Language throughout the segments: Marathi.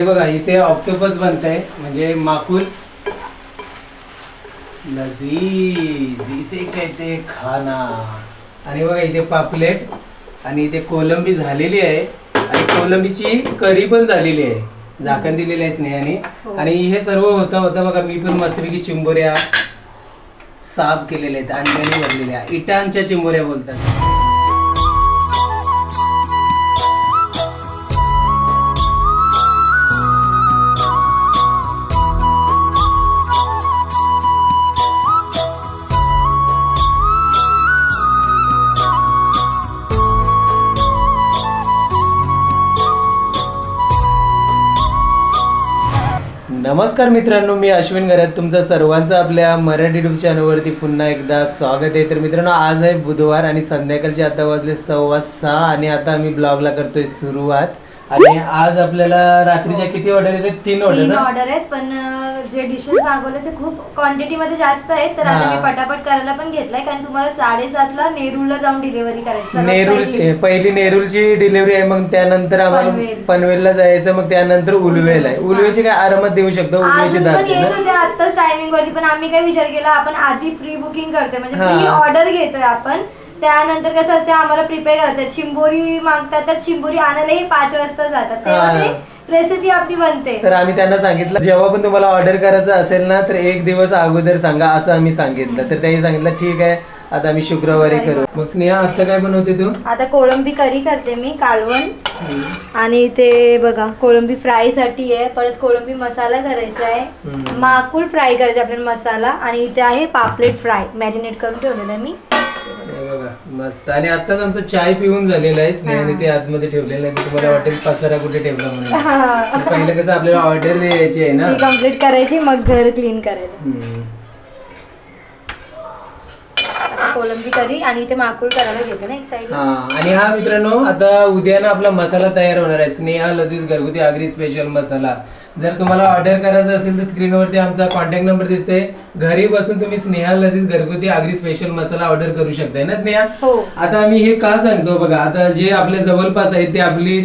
हे बघा इथे ऑक्टोपस बनत आहे म्हणजे माकुल. कहते खाना. आणि बघा इथे पापलेट आणि इथे कोलंबी झालेली आहे. आणि कोलंबीची करी पण झालेली आहे. झाकण दिलेलं आहे स्नेहाने. हो. आणि हे सर्व होता होता बघा मी पण मस्तपैकी चिंबोऱ्या साफ केलेल्या आहेत. अंड्याने भरलेल्या. इटांच्या चिंबोऱ्या बोलतात. नमस्कार मित्रांनो मी अश्विन घरात तुमचं सर्वांचं आपल्या मराठी युट्यूब चॅनलवरती पुन्हा एकदा स्वागत आहे. तर मित्रांनो आज आहे बुधवार आणि संध्याकाळचे आता वाजले सव्वा सहा आणि आता आम्ही ब्लॉगला करतोय सुरुवात. आणि आज आपल्याला रात्रीच्या किती ऑर्डर येते तीन ऑर्डर तीन ऑर्डर आहेत पण अं, जे डिशेस मागवले ते खूप क्वांटिटी मध्ये जास्त आहेत. तर आता हा. मी पटापट करायला पण घेतलाय कारण तुम्हाला साडेसातला नेरूळला जाऊन डिलिव्हरी करायची. सर्वात पहिली. पहिली डिलिव्हरी आहे मग त्यानंतर आम्हाला पनवेल. पनवेलला जायचं मग त्यानंतर उलवेल आहे. उलवेची काय आरामात देऊ शकतो उलवेची अजून पण दाखते येत ना होते आताच टायमिंग वरती पण आम्ही काय विचार केला आपण आधी प्री बुकिंग करतोय. म्हणजे हा. प्री ऑर्डर घेतोय आपण. त्यानंतर कसं असते आम्हाला प्रिपेअर करतात. चिंबोरी मागतात तर चिंबोरी आणायला हे पाच वाजता जातात. तेव्हा. ते रेसिपी आपली बनते. तर आम्ही त्यांना सांगितलं जेव्हा पण तुम्हाला ऑर्डर करायचं असेल ना तर एक दिवस अगोदर सांगा असं आम्ही सांगितलं. तर त्यांनी सांगितलं ठीक आहे आता आम्ही शुक्रवारी करू. मग स्नेहा आता काय बनवते तू? आता कोळंबी करी करते मी कालवण. आणि इथे बघा कोळंबी फ्रायसाठी आहे. परत कोळंबी मसाला करायचा आहे. माकुळ फ्राय करायचा आपल्याला मसाला. आणि इथे आहे पापलेट फ्राय. मॅरिनेट करून ठेवलेला मी. मस्त. आणि आताच आमचं चाय पिऊन झालेलं आहे. स्नेहाने ते आतमध्ये ठेवलेलं आहे. तुम्हाला वाटेल पसारा कुठे ठेवला म्हणून. पहिलं कसं आपल्याला ऑर्डर द्यायची आहे ना. कंप्लीट करायची मग घर क्लीन करायचं. कोळंबी करी आणि इथे माकुळ करायला घेते ना एक साईड हा आणि हा मित्रांनो आता उद्या ना आपला मसाला तयार होणार आहे. स्नेहा लजीज घरगुती आगरी स्पेशल मसाला. जर तुम्हाला ऑर्डर करायचं असेल तर स्क्रीनवरती आमचा कॉन्टॅक्ट नंबर दिसते घरी बसून तुम्ही स्नेहा लजीज घरगुती आगरी स्पेशल मसाला ऑर्डर करू शकताय ना स्नेहा? हो. आता आम्ही हे का सांगतो बघा आता जे आपल्या जवळपास आहेत ते आपली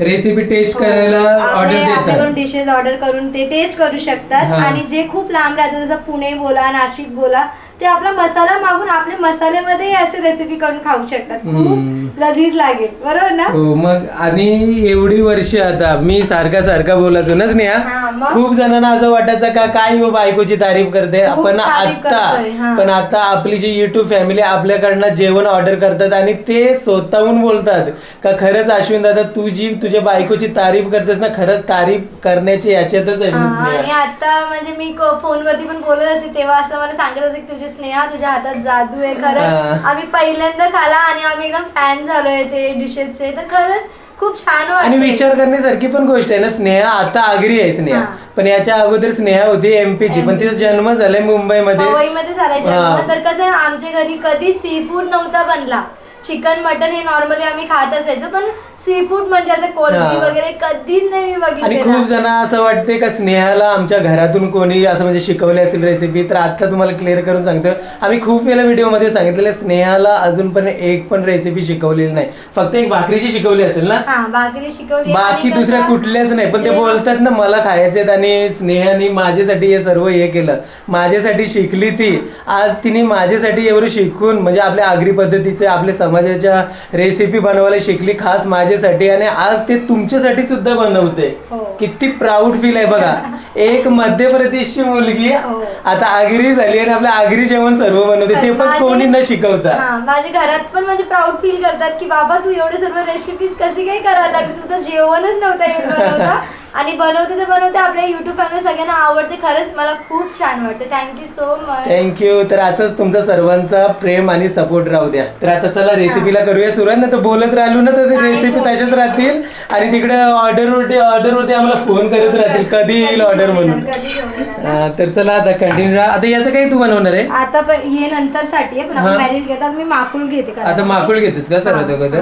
रेसिपी टेस्ट करायला ऑर्डर आपले- आपल्याकडून देतात डिशेस ऑर्डर करून ते टेस्ट करू शकतात. हा. आणि जे खूप लांब राहतात जसं पुणे बोला नाशिक बोला ते आपला मसाला मागून आपल्या मसाल्यामध्ये असे रेसिपी करून खाऊ शकतात. खूप लजीज लागेल बरोबर ना हो मग आणि एवढी वर्ष आता मी सारखा सारखा बोलायचो ना हा, स्नेहा मग? खूप जणांना असं वाटायचं का काय हो बायकोची तारीफ करते खूप पण तारीफ आता हा. पण आता आपली जी युट्यूब फॅमिली आपल्याकडनं जेवण ऑर्डर करतात आणि ते स्वतःहून बोलतात का खरंच अश्विन दादा तू जी तुझ्या बायकोची तारीफ करतेस ना खरंच तारीफ करण्याची याच्यातच आहे मी हा, आणि स्नेहा. आता म्हणजे मी फोनवरती पण बोलत असते तेव्हा असं मला सांगत असे की तुझी स्नेहा तुझ्या हातात जादू आहे खरं. आम्ही पहिल्यांदा खाला आणि आम्ही एकदम फॅन झालोय ते डिशेसचे तर खरंच खूप छान आणि विचार करण्यासारखी पण गोष्ट आहे ना स्नेहा आता आगरी आहे स्नेहा. पण याच्या अगोदर स्नेहा होती एमपी ची पण तिचा जन्म झालाय मुंबईमध्ये. पवईमध्ये झालाय. जन्म. तर कसं आहे आमच्या घरी कधी सी फूड नव्हता बनला. चिकन मटन हे नॉर्मली आम्ही खात असायचो पण सी फूड म्हणजे असं कोलंबी हा. वगैरे कधीच नाही मी आणि बघितलेलं खूप जण असं वाटते का स्नेहाला आमच्या घरातून कोणी असं म्हणजे शिकवले असेल रेसिपी तर आता तुम्हाला क्लिअर करून सांगतो. आम्ही खूप वेळा व्हिडिओमध्ये सांगितलेलं स्नेहाला अजून पण एक पण रेसिपी शिकवलेली नाही. फक्त एक भाकरीची शिकवली असेल ना? हा भाकरी शिकवली बाकी आणि दुसऱ्या कसं कुठल्याच नाही पण ते जे- बोलतात ना मला खायचे आणि स्नेहाने माझ्यासाठी हे सर्व हे केलं. माझ्यासाठी शिकली ती. आज तिने माझ्यासाठी एवढं शिकून म्हणजे आपल्या आगरी पद्धतीचे आपल्या समाजाच्या रेसिपी बनवायला शिकली खास माझ्यासाठी आणि आज ते तुमच्यासाठी सुद्धा बनवते हो. किती प्राऊड फील आहे बघा एक मध्य प्रदेशची मुलगी हो. आता आगरी झाली आणि आपल्या आगरी जेवण सर्व बनवते. ते पण माझे- कोणी न शिकवता. हा माझ्या घरात पण म्हणजे प्राऊड फील करतात की बाबा तू एवढे सर्व रेसिपीज कशी काय करायला लागली? तू तर जेवणच नव्हता येत बनवता. आणि बनवते तर बनवते आपल्या युट्यूब फॅमिली सगळ्यांना आवडते. खरंच मला खूप छान वाटते. थँक्यू सो मच थँक्यू तर असंच तुमचा सर्वांचा प्रेम आणि सपोर्ट राहू द्या. तर आता चला रेसिपीला करूया सुरुवात. ना तर बोलत राहिलो ना तर रेसिपी. तशाच राहतील. आणि तिकडे ऑर्डरवरती ऑर्डरवरती आम्हाला फोन करत राहतील. कधी येईल ऑर्डर म्हणून. कधी ना? हा, तर चला आता कंटिन्यू आता याचं काही तू बनवणार आहे? आता हे नंतर साठी आहे पण आपण हा. मॅरिनेट घेतात मी माकुळ घेते का आता माकुळ घेतेस का सर्वात अगोदर?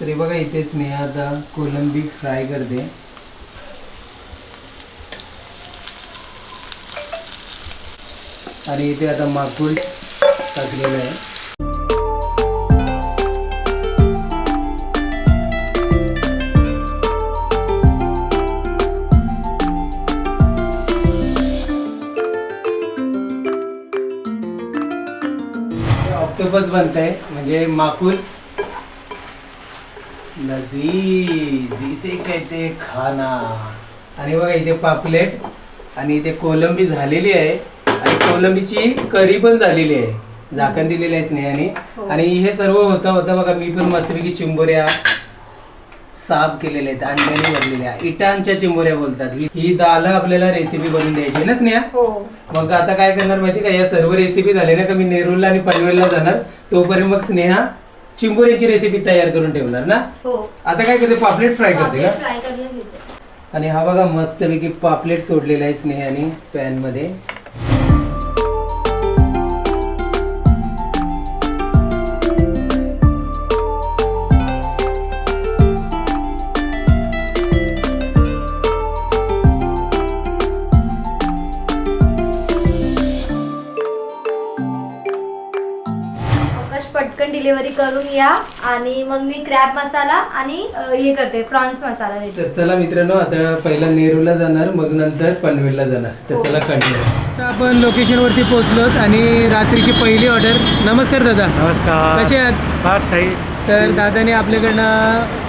तरी बघा इथे स्नेहा आता कोलंबी फ्राय करते. आणि इथे आता माकुळ टाकलेलं आहे. ऑक्टोपस बनतंय. म्हणजे माकुल. लजीज कहते खाना. आणि बघा इथे पापलेट आणि इथे कोलंबी झालेली आहे. आणि कोलंबीची करी पण झालेली आहे. झाकण दिलेलं आहे स्नेहाने. हो. आणि हे सर्व होता होता बघा मी पण मस्तपैकी चिंबोऱ्या साफ केलेल्या आहेत अंड्याने भरलेल्या इटांच्या चिंबोऱ्या बोलतात. ही ही दाल आपल्याला रेसिपी बनवून द्यायची ना स्नेहा? हो. मग आता काय करणार माहिती का? या सर्व रेसिपी झाल्या ना का मी नेरूरला आणि पनवेलला जाणार. तोपर्यंत मग स्नेहा चिंबोऱ्याची रेसिपी तयार करून ठेवणार ना? हो. आता काय करते? पापलेट फ्राय करते का? आणि हा बघा मस्तपैकी पापलेट सोडलेला आहे स्नेहाने पॅन पटकन डिलिव्हरी करून या आणि मग मी क्रॅब मसाला आणि अ, हे करते प्रॉन्स मसाला देते तर चला मित्रांनो आता पहिला नेरूरला जाणार मग नंतर पनवेलला जाणार. तर हो. चला कंटिन्यू आता आपण लोकेशन वरती पोहोचलोत आणि रात्रीची पहिली ऑर्डर नमस्कार दादा. नमस्कार. कसे आहात? फार काही. तर दादाने आपल्याकडनं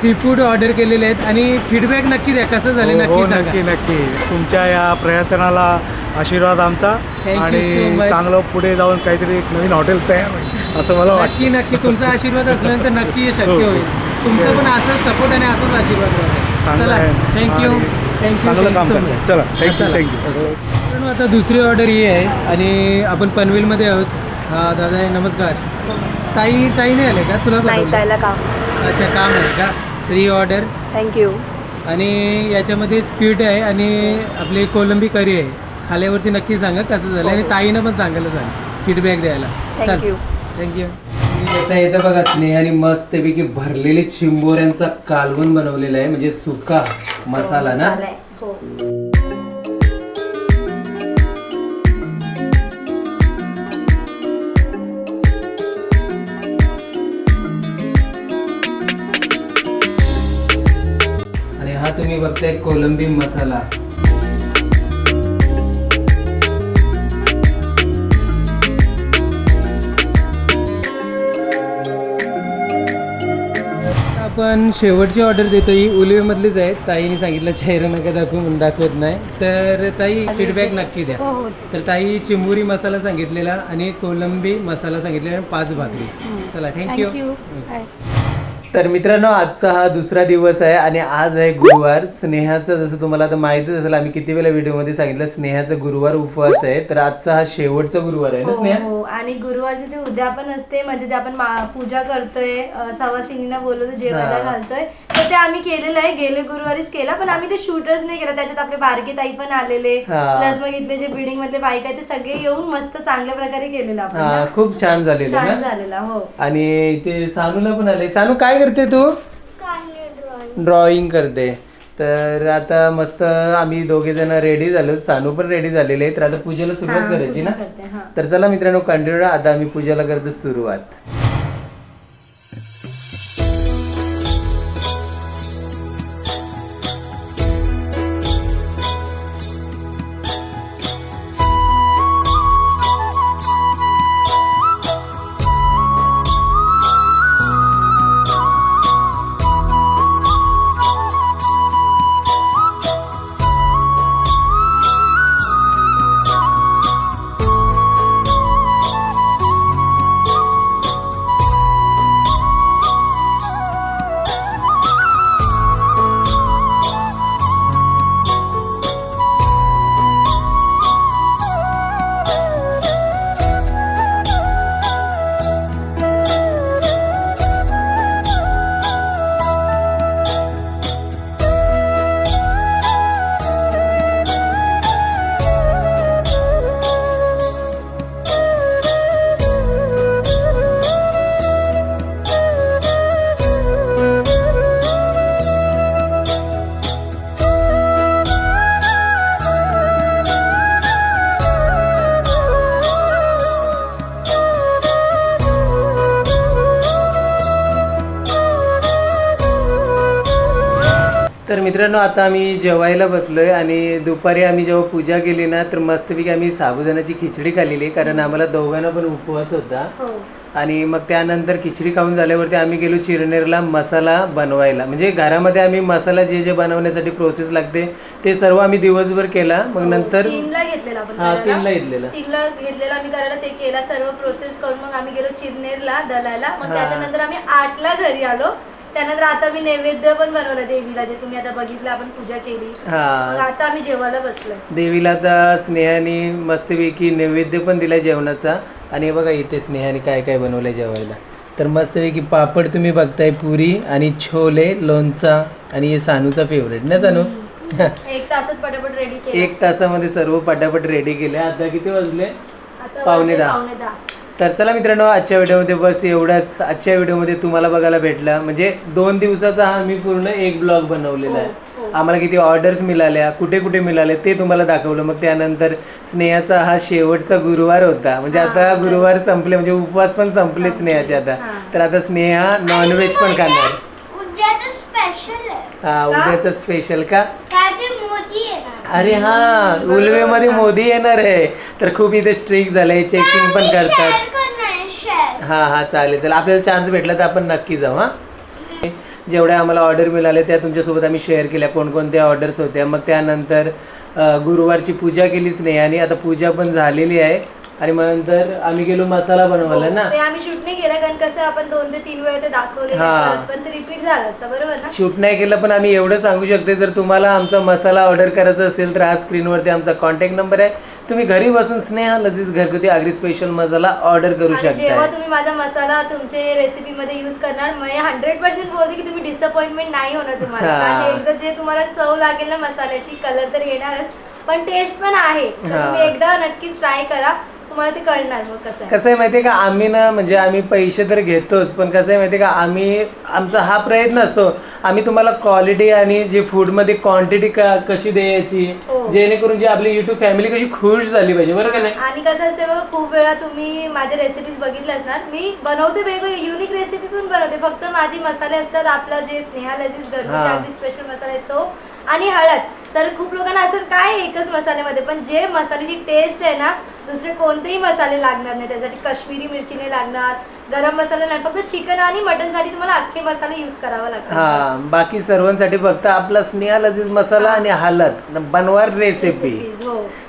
सी फूड ऑर्डर केलेले आहेत आणि फीडबॅक नक्की द्या. कसं झालं हो, हो, नक्की नक्की सांगा. नक्की तुमच्या या प्रयासनाला आशीर्वाद आमचा. Thank you so आणि much. चांगलं पुढे जाऊन काहीतरी एक नवीन हॉटेल तयार होईल. असं मला वाटतं. नक्की नक्की. तुमचा आशीर्वाद असल्यानंतर नक्की हे शक्य हो. होईल. तुमचं पण असंच सपोर्ट आणि असंच आशीर्वाद राहू. चांगलं चला आहे. थँक्यू आणि थँक्यू चांगलं काम करताय. चला, you. मित्रांनो आता दुसरी ऑर्डर ही आहे. आणि आपण पनवेलमध्ये आहोत. हा दादा नमस्कार. ताई ताई नाही आले का? तुला नाही पाठवलं? त्याला काम. अच्छा काम आहे का? तर ही ऑर्डर थँक्यू आणि याच्यामध्ये स्क्वीड आहे आणि आपली कोलंबी करी आहे. खाल्यावरती नक्की सांगा कसं झालं. आणि ताईनं पण सांगायला सांग फीडबॅक द्यायला. Thank you. थँक्यू येता येतं बघा स्नेहाने मस्तपैकी भरलेले चिंबोऱ्यांचा कालवण बनवलेला आहे. म्हणजे सुका मसाला ना? हो. आणि हा तुम्ही बघताय कोलंबी मसाला. आपण शेवटची ऑर्डर देतो ही उलवेमधलीच आहे. ताईने सांगितलं चेहरा नका दाखवू म्हणून दाखवत नाही. तर ताई फीडबॅक नक्की द्या. हो हो. तर ताई चिंबुरी मसाला सांगितलेला आणि कोलंबी मसाला सांगितलेला आणि पाच भाकरी. चला थँक्यू तर मित्रांनो आजचा हा दुसरा दिवस आहे आणि आज आहे गुरुवार. स्नेहाचं जसं तुम्हाला आता माहितीच असेल आम्ही किती वेळा व्हिडिओमध्ये सांगितलं स्नेहाचा गुरुवार उपवास आहे. तर आजचा हा शेवटचा गुरुवार आहे ना हो, स्नेहा? आणि गुरुवारचे जे उद्यापन असते म्हणजे जे आपण मा- पूजा करतोय अ, सवासिनींना बोलवतो जेवायला हा. घालतोय तर ते आम्ही केलेलं आहे. गेले गुरुवारीच केला पण आम्ही ते शूटच नाही केलं. त्याच्यात आपले बारके ताई पण आलेले हा. प्लस मग इथले जे बिल्डिंग मधले बायका आहेत ते सगळे येऊन मस्त चांगल्या प्रकारे केलेलं आपण हा ना. खूप छान झालेलं छान ना? झालेला हो. आणि इथे सानूला पण आले. सानू काय करते तू? ड्रॉइंग करते. तर आता मस्त आम्ही दोघे जण रेडी झालो. सानू पण रेडी झालेले आहे तर आता पूजेला सुरुवात करायची ना. तर चला मित्रांनो कंटिन्यू आता आम्ही पूजेला करतो सुरुवात. तर मित्रांनो आता आम्ही जेवायला बसलोय आणि दुपारी आम्ही जेव्हा पूजा केली ना तर मस्तपैकी आम्ही साबुदाण्याची खिचडी खाल्लेली कारण आम्हाला दोघांना पण उपवास होता. हो. आणि मग त्यानंतर खिचडी खाऊन झाल्यावरती आम्ही गेलो चिरनेरला मसाला बनवायला. म्हणजे घरामध्ये आम्ही मसाला जे जे बनवण्यासाठी प्रोसेस लागते ते सर्व आम्ही दिवसभर केला. मग नंतर हो, तीनला घेतलेला आपण हा करायला. तीनला घेतलेला. तीनला घेतलेला आम्ही करायला ते केला सर्व प्रोसेस करून मग आम्ही गेलो चिरनेरला दलायला मग हा. त्याच्यानंतर आम्ही आठला घरी आलो. त्यानंतर आता मी नैवेद्य पण बनवलं देवीला जे तुम्ही आता बघितलं आपण पूजा केली. मग हा आता आम्ही जेवायला बसलोय. देवीला आता स्नेहाने मस्तपैकी नैवेद्य पण दिला जेवणाचा. आणि हे बघा इथे स्नेहाने काय काय बनवलंय जेवायला. तर मस्तपैकी पापड तुम्ही बघताय पुरी आणि छोले लोणचा आणि हे सानूचा फेवरेट ना सानू? एक तासात पटापट रेडी केलं. एक तासामध्ये सर्व पटापट रेडी केले. आता किती वाजले? आता पावणे वाजले दहा. पावणे दहा. तर चला मित्रांनो आजच्या व्हिडिओमध्ये बस एवढाच. आजच्या व्हिडिओमध्ये तुम्हाला बघायला भेटला. म्हणजे दोन दिवसाचा हा मी पूर्ण एक ब्लॉग बनवलेला हो, आहे. हो. आम्हाला किती ऑर्डर्स मिळाल्या कुठे कुठे मिळाले ते तुम्हाला दाखवलं. मग त्यानंतर स्नेहाचा हा शेवटचा गुरुवार होता. म्हणजे आता गुरुवार संपले म्हणजे उपवास पण संपले. स्नेहाचे आता. हा. तर आता स्नेहा नॉनव्हेज पण खाणार. हा उद्याचं स्पेशल का? अरे हा उलवेमध्ये मोदी येणार आहे. तर खूप इथे स्ट्रिक्ट झालंय चेकिंग पण करतात. हा हा चालेल चालेल. आपल्याला चान्स भेटला तर आपण नक्की जाऊ हा. जेवढ्या आम्हाला ऑर्डर मिळाले त्या तुमच्यासोबत आम्ही शेअर केल्या. कोणकोणत्या ऑर्डर्स होत्या? मग त्यानंतर गुरुवारची पूजा केली स्नेहाने आता पूजा पण झालेली आहे. आणि मग नंतर आम्ही गेलो मसाला बनवायला ना. ते आम्ही शूट नाही केलं कारण कसं आपण दोन ते तीन वेळा ते दाखवले हा. पण ते रिपीट झालं असतं बरोबर ना? शूट नाही केलं पण आम्ही एवढं सांगू शकते जर तुम्हाला आमचा मसाला ऑर्डर करायचा असेल तर आज स्क्रीनवरती आमचा कॉन्टॅक्ट नंबर आहे. तुम्ही घरी बसून स्नेहा लजीज घरगुती आगरी स्पेशल मसाला ऑर्डर करू आणि जेव्हा शकता तुम्ही माझा मसाला तुमचे रेसिपी मध्ये युज करणार मग हंड्रेड पर्सेंट बोलते की तुम्ही डिसअपॉइंटमेंट नाही होणार तुम्हाला. हा. कारण एकदा जे तुम्हाला चव लागेल ना मसाल्याची कलर तर येणारच. पण टेस्ट पण आहे. तर हा. तुम्ही एकदा नक्कीच ट्राय करा. तुम्हाला ते कळणार मग कसं आहे. कसं आहे माहितीये का आम्ही ना म्हणजे आम्ही पैसे तर घेतोच पण कसं आहे माहितीये का आम्ही आमचा हा प्रयत्न असतो आम्ही तुम्हाला क्वालिटी आणि जे फूडमध्ये क्वांटिटी कशी द्यायची हो. जेणेकरून जी आपली युट्यूब फॅमिली कशी खुश झाली पाहिजे बरोबर का नाही आणि कसं असते बघा खूप वेळा तुम्ही माझ्या रेसिपीज बघितल्या असणार मी बनवते वेगवेगळे युनिक रेसिपी पण बनवते फक्त माझी मसाले असतात आपला जे स्नेहा लजीज हा. अगदी स्पेशल मसाला आहे तो आणि हळद तर खूप लोकांना असं काय एकच मसाल्यामध्ये? पण जे मसाल्याची टेस्ट आहे ना दुसरे कोणतेही मसाले लागणार नाही. त्यासाठी काश्मीरी मिरची नाही लागणार गरम मसाला नाही. फक्त चिकन आणि मटनसाठी तुम्हाला अख्खे मसाले यूज करावा लागतात हा बाकी सर्वांसाठी फक्त आपला स्नेहा लजीज मसाला आणि हलत. बनवार रेसिपी हो.